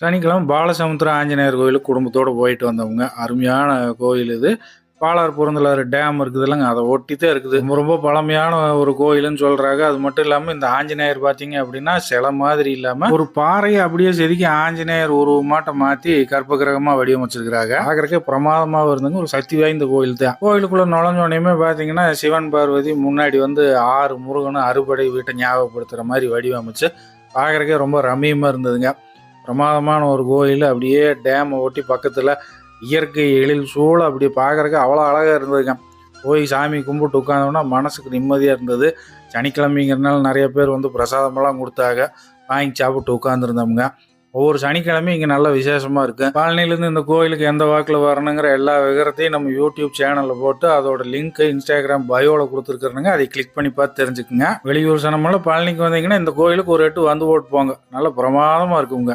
சனிக்கிழமை பாலசமுத்திரம் ஆஞ்சநேயர் கோயிலுக்கு குடும்பத்தோடு போயிட்டு வந்தவங்க. அருமையான கோயில் இது. பாலார் புறந்தலாறு டேம் இருக்குது இல்லைங்க அதை ஒட்டித்தே இருக்குது. ரொம்ப ரொம்ப பழமையான ஒரு கோயிலுன்னு சொல்கிறாங்க அது மட்டும் இல்லாமல் இந்த ஆஞ்சநேயர் பார்த்தீங்க அப்படின்னா சில மாதிரி இல்லாமல் ஒரு பாறையை அப்படியே செதுக்கி ஆஞ்சநேயர் உருவமாட்ட மாற்றி கற்பகிரகமாக வடிவமைச்சிருக்கிறாங்க. பார்க்குறக்கே பிரமாதமாக இருந்துங்க ஒரு சக்தி வாய்ந்த கோயில் தான். கோயிலுக்குள்ளே நுழைஞ்சோடனையுமே பார்த்தீங்கன்னா சிவன் பார்வதி முன்னாடி வந்து ஆறு முருகனும் அறுபடை வீட்டை ஞாபகப்படுத்துகிற மாதிரி வடிவமைச்சு பார்க்குறக்கே ரொம்ப ரம்மியமாக இருந்ததுங்க. பிரமாதமான ஒரு கோயில் அப்படியே டேமை ஒட்டி பக்கத்தில் இயற்கை எழில் சூழ அப்படி பார்க்குறக்கு அவ்வளோ அழகாக இருந்ததுங்க. போய் சாமி கும்பிட்டு உட்காந்தோம்னா மனசுக்கு நிம்மதியாக இருந்தது. சனிக்கிழமைங்கிறனால நிறைய பேர் வந்து பிரசாதமெல்லாம் கொடுத்தாங்க. வாங்கி சாப்பிட்டு உட்காந்துருந்தோமுங்க ஒவ்வொரு சனிக்கிழமையும் இங்கே நல்ல விசேஷமாக இருக்குது பழனிலேருந்து இந்த கோயிலுக்கு எந்த வாக்கில் வரணுங்கிற எல்லா விவரத்தையும் நம்ம யூடியூப் சேனலில் போட்டு அதோட லிங்க் இன்ஸ்டாகிராம் பயோவில் கொடுத்துருக்குறனுங்க. அதை கிளிக் பண்ணி பார்த்து தெரிஞ்சுக்குங்க. வெளியூர் சனமெல்லாம் பழனிக்கு வந்தீங்கன்னா இந்த கோயிலுக்கு ஒரு எட்டு வந்து போட்டு போங்க. நல்ல பிரமாதமாக இருக்குங்க.